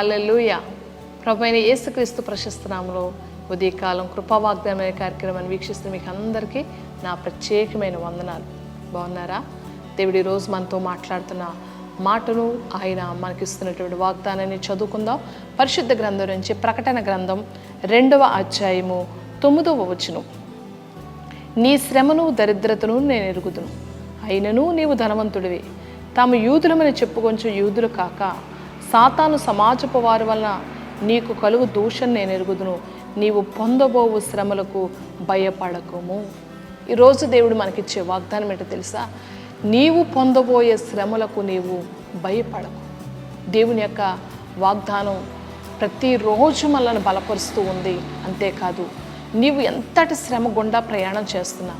Hallelujah ప్రభు అయిన యేసుక్రీస్తు ప్రశస్తనామలో ఉదయకాలం కృపావాగ్దానం కార్యక్రమాన్ని వీక్షిస్తున్న మీకు అందరికీ నా ప్రత్యేకమైన వందనాలు. బాగున్నారా? దేవుడి రోజు మనతో మాట్లాడుతున్న మాటను ఆయన మనకిస్తున్నటువంటి వాగ్దానాన్ని చదువుకుందాం. పరిశుద్ధ గ్రంథం నుంచి ప్రకటన గ్రంథం రెండవ అధ్యాయము తొమ్మిదవ వచనం. నీ శ్రమను దరిద్రతను నేను ఎరుగుదును. అయినను నీవు ధనవంతుడివి. తాము యూదులమని చెప్పుకొంచు యూదులు కాక సాతాను సమాజపు వారి వలన నీకు కలుగు దూషణ నేను ఎరుగుదును. నీవు పొందబోవు శ్రమలకు భయపడకము. ఈరోజు దేవుడు మనకిచ్చే వాగ్దానం ఏంటో తెలుసా? నీవు పొందబోయే శ్రమలకు నీవు భయపడకు. దేవుని యొక్క వాగ్దానం ప్రతిరోజు మనల్ని బలపరుస్తూ ఉంది. అంతేకాదు నీవు ఎంతటి శ్రమ గుండా ప్రయాణం చేస్తున్నా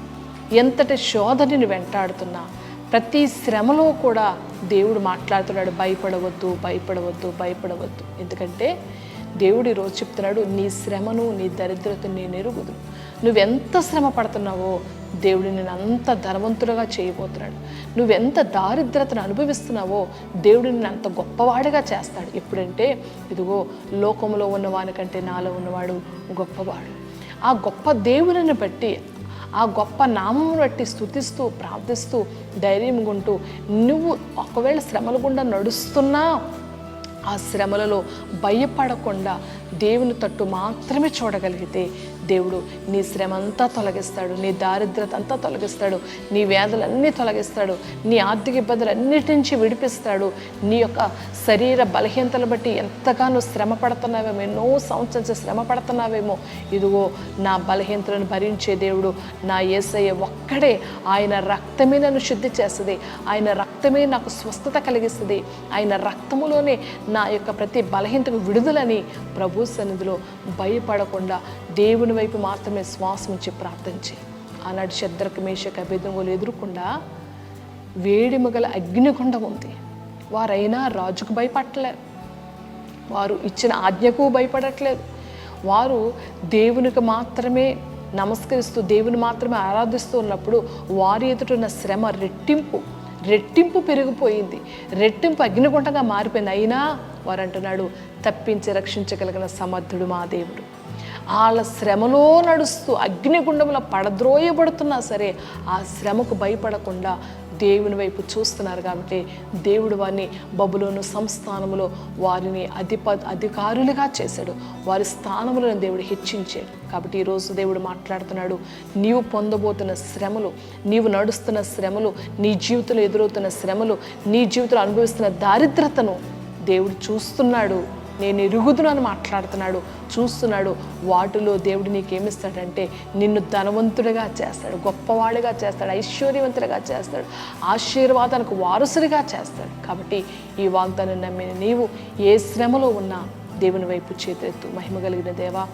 ఎంతటి శోధనని వెంటాడుతున్నా ప్రతి శ్రమలో కూడా దేవుడు మాట్లాడుతున్నాడు భయపడవద్దు భయపడవద్దు భయపడవద్దు. ఎందుకంటే దేవుడు ఈరోజు చెప్తున్నాడు నీ శ్రమను నీ దరిద్రతను నేను ఎరుగుదు నువ్వెంత శ్రమ పడుతున్నావో దేవుడు నేను అంత ధనవంతులుగా చేయబోతున్నాడు. నువ్వెంత దారిద్రతను అనుభవిస్తున్నావో దేవుడు నేను అంత గొప్పవాడిగా చేస్తాడు. ఎప్పుడంటే ఇదిగో లోకంలో ఉన్నవానికంటే నాలో ఉన్నవాడు గొప్పవాడు. ఆ గొప్ప దేవుడిని బట్టి ఆ గొప్ప నామం బట్టి స్థుతిస్తూ ప్రార్థిస్తూ ధైర్యం ఉంటూ నువ్వు ఒకవేళ శ్రమల గుండా నడుస్తున్నా ఆ శ్రమలలో భయపడకుండా దేవుని తట్టు మాత్రమే చూడగలిగితే దేవుడు నీ శ్రమ అంతా తొలగిస్తాడు నీ దారిద్రత అంతా తొలగిస్తాడు నీ వ్యాధులన్నీ తొలగిస్తాడు నీ ఆర్థిక ఇబ్బందులన్నిటి నుంచి విడిపిస్తాడు. నీ యొక్క శరీర బలహీనతలు బట్టి ఎంతగానో శ్రమ పడుతున్నావేమో ఎన్నో సంవత్సరం శ్రమ పడుతున్నావేమో. ఇదిగో నా బలహీనతలను భరించే దేవుడు నా యేసయ్య ఒక్కడే ఆయన రక్తమే నన్ను శుద్ధి చేస్తుంది. ఆయన రక్తమే నాకు స్వస్థత కలిగిస్తుంది. ఆయన రక్తములోనే నా యొక్క ప్రతి బలహీనతకు విడుదలని ప్రభు సన్నిధిలో భయపడకుండా దేవుని వైపు మాత్రమే శ్వాసముంచి ప్రార్థన ప్రార్థించి ఆనాడు శద్రకు మేషక అభేదంగులు ఎదురుకుండా వేడిమగల అగ్నిగుండం ఉంది. వారైనా రాజుకు భయపడలేరు వారు ఇచ్చిన ఆజ్ఞకు భయపడట్లేదు వారు దేవునికి మాత్రమే నమస్కరిస్తూ దేవుని మాత్రమే ఆరాధిస్తూ ఉన్నప్పుడు వారి ఎదుటిన్న శ్రమ రెట్టింపు రెట్టింపు పెరిగిపోయింది. రెట్టింపు అగ్నిగుంటగా మారిపోయింది. అయినా వారు అంటున్నాడు తప్పించి రక్షించగలిగిన సమర్థుడు మా దేవుడు. వాళ్ళ శ్రమలో నడుస్తూ అగ్నిగుండంలో పడద్రోయబడుతున్నా సరే ఆ శ్రమకు భయపడకుండా దేవుని వైపు చూస్తున్నారు కాబట్టి దేవుడు వారిని బబులోను సంస్థానములో వారిని అధిప అధికారులుగా చేశాడు. వారి స్థానములను దేవుడు హెచ్చించాడు. కాబట్టి ఈరోజు దేవుడు మాట్లాడుతున్నాడు. నీవు పొందబోతున్న శ్రమలు నీవు నడుస్తున్న శ్రమలు నీ జీవితంలో ఎదురవుతున్న శ్రమలు నీ జీవితంలో అనుభవిస్తున్న దారిద్రతను దేవుడు చూస్తున్నాడు. నేను ఎరుగుదును మాట్లాడుతున్నాడు చూస్తున్నాడు. వాటిలో దేవుడు నీకేమిస్తాడంటే నిన్ను ధనవంతుడిగా చేస్తాడు గొప్పవాడిగా చేస్తాడు ఐశ్వర్యవంతుడిగా చేస్తాడు ఆశీర్వాదానికి వారసుడిగా చేస్తాడు. కాబట్టి ఈ వాగ్దానం నమ్మిన నీవు ఏ శ్రమలో ఉన్నా దేవుని వైపు చేతెత్తు మహిమ కలిగిన దేవా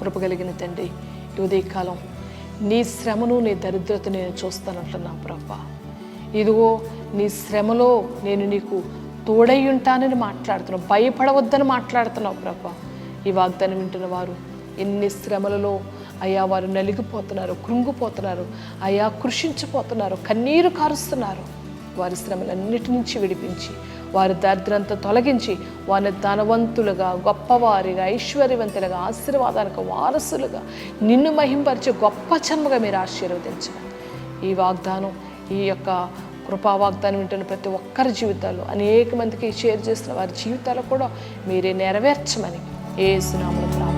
కృప కలిగిన తండ్రి ఈ ఉదయకాలం నీ శ్రమను నీ దరిద్రత నేను చూస్తానంటున్నా ప్రభా. ఇదిగో నీ శ్రమలో నేను నీకు తోడై ఉంటానని మాట్లాడుతున్నావు. భయపడవద్దని మాట్లాడుతున్నావు ప్రభా. ఈ వాగ్దానం వింటున్న వారు ఎన్ని శ్రమలలో అయా వారు నలిగిపోతున్నారు కృంగిపోతున్నారు అయా కృషించిపోతున్నారు కన్నీరు కారుస్తున్నారు. వారి శ్రమలన్నిటి నుంచి విడిపించి వారి దరిద్రంతా తొలగించి వారిని ధనవంతులుగా గొప్పవారిగా ఐశ్వర్యవంతులుగా ఆశీర్వాదానికి వారసులుగా నిన్ను మహింపరిచే గొప్ప జన్మగా మీరు ఆశీర్వదించండి. ఈ వాగ్దానం ఈ యొక్క కృపా వాగ్దానం వింటున్న ప్రతి ఒక్కరి జీవితాల్లో అనేక మందికి షేర్ చేస్తున్న వారి జీవితాలు కూడా మీరే నెరవేర్చమని ఏ సునామలు ప్రాప్తి